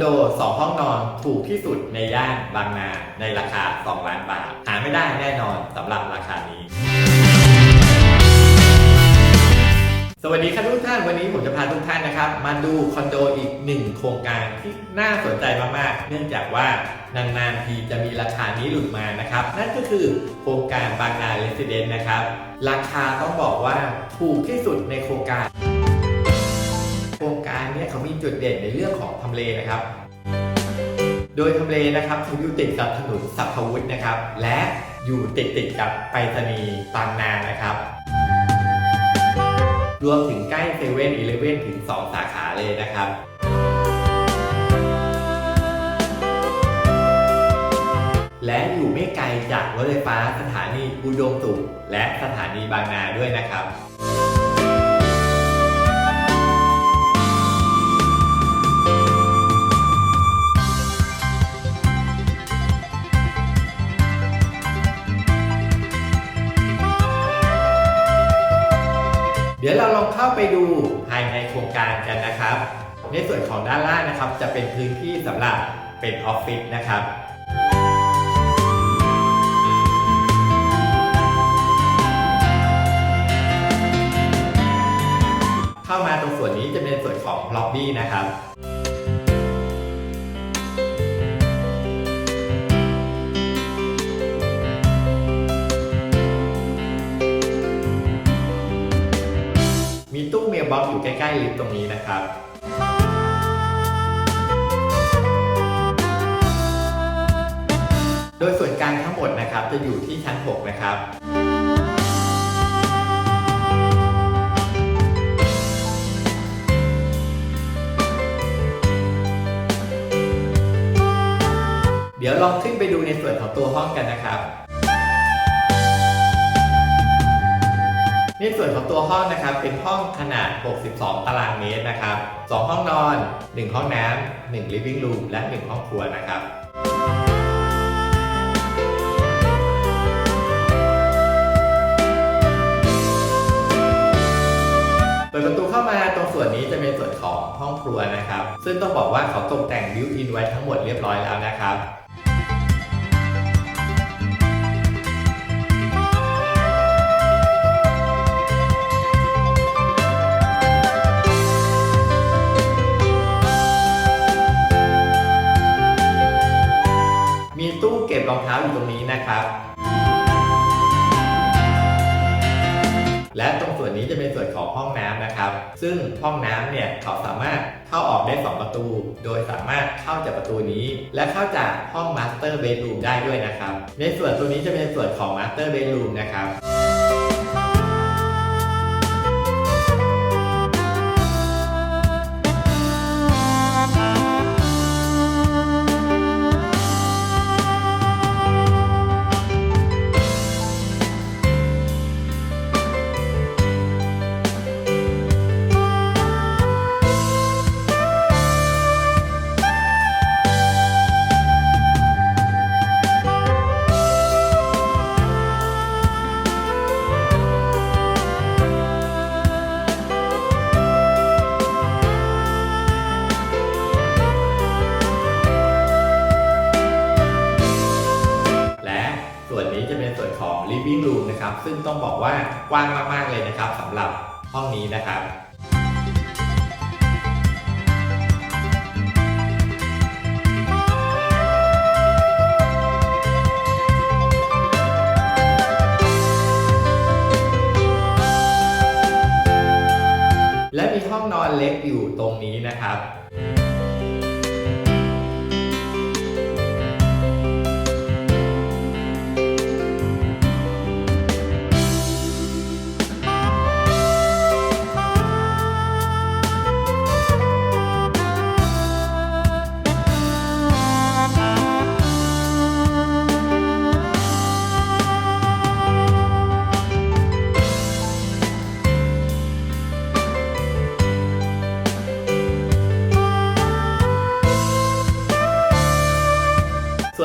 โด 2 ห้องนอนถูกที่สุดในย่านบางนา ในราคา 2 ล้านบาท หาไม่ได้แน่นอนสำหรับราคานี้ สวัสดีครับทุกท่านวันนี้ผมจะพาทุกท่านนะครับ มาดูคอนโดอีกหนึ่งโครงการที่น่าสนใจมากๆ เนื่องจากว่านานๆทีจะมีราคานี้หลุดมานะครับ นั่นก็คือโครงการบางนาเรสซิเดนต์นะครับ ราคาต้องบอกว่าถูกที่สุดในโครงการ จุดเด่นในเรื่องของทำเลนะครับ โดยทำเลนะครับอยู่ติดกับถนนสัพพวุฒินะครับ และอยู่ติดติดกับไปรษณีย์บางนานะครับ รวมถึงใกล้เซเว่นอีเลเว่นถึง 2 สาขาเลยนะครับและอยู่ไม่ไกลจากรถไฟฟ้าสถานีอุดมสุขและสถานีบางนาด้วยนะครับ เข้าไปดูภายในโครงการกันนะครับ ในส่วนของด้านล่างนะครับ จะเป็นพื้นที่สำหรับเป็นออฟฟิศนะครับเข้ามาตรงส่วนนี้จะเป็นส่วนของล็อบบี้นะครับ ใกล้ๆลิฟต์ตรงนี้นะครับโดยส่วนกลางทั้งหมดนะครับจะอยู่ที่ชั้น 6 นะครับ เดี๋ยวลองขึ้นไปดูในส่วนของตัวห้องกันนะครับ ในส่วนของตัวห้องนะครับเป็นห้องขนาด 62 ตารางเมตรนะครับ 2 ห้องนอน 1 ห้องน้ำ1 living room และ 1 ห้องครัวนะครับเปิดประตูเข้ามาตรงส่วนนี้จะเป็นส่วนของห้องครัวนะครับ ซึ่งต้องบอกว่าเขาตกแต่งบิวอินไว้ทั้งหมดเรียบร้อยแล้วนะครับ จะเป็นส่วนของห้องน้ำนะครับ ซึ่งห้องน้ำเนี่ยเขาสามารถเข้าออกได้ 2 ประตู โดยสามารถเข้าจากประตูนี้ และเข้าจากห้องมาสเตอร์เบดรูมได้ด้วยนะครับ ในส่วนตัวนี้จะเป็นส่วนของมาสเตอร์เบดรูมนะครับ ของ living room นะครับ ซึ่งต้องบอกว่ากว้างมากๆเลยนะครับสำหรับห้องนี้นะครับและมีห้องนอนเล็กอยู่ตรงนี้นะครับ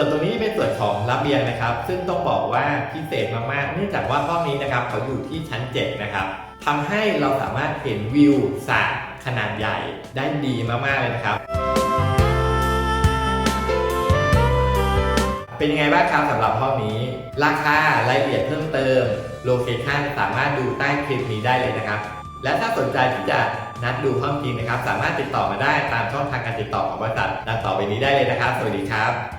วนตรงนี้เป็นส่วนของระเบียงนะครับ ซึ่งต้องบอกว่าพิเศษมากๆ เนื่องจากว่าห้องนี้นะครับเขาอยู่ที่ชั้น 7 นะครับทำให้เราสามารถเห็นวิวสระขนาดใหญ่ได้ดีมากๆเลยนะครับเป็นยังไงบ้างครับสำหรับห้องนี้ ราคารายละเอียดเพิ่มเติม โลเคชั่นสามารถดูใต้คลิปนี้ได้เลยนะครับ และถ้าสนใจที่จะนัดดูห้องจริงนะครับ สามารถติดต่อมาได้ตามช่องทางการติดต่อของบริษัทดังต่อไปนี้ได้เลยนะครับ สวัสดีครับ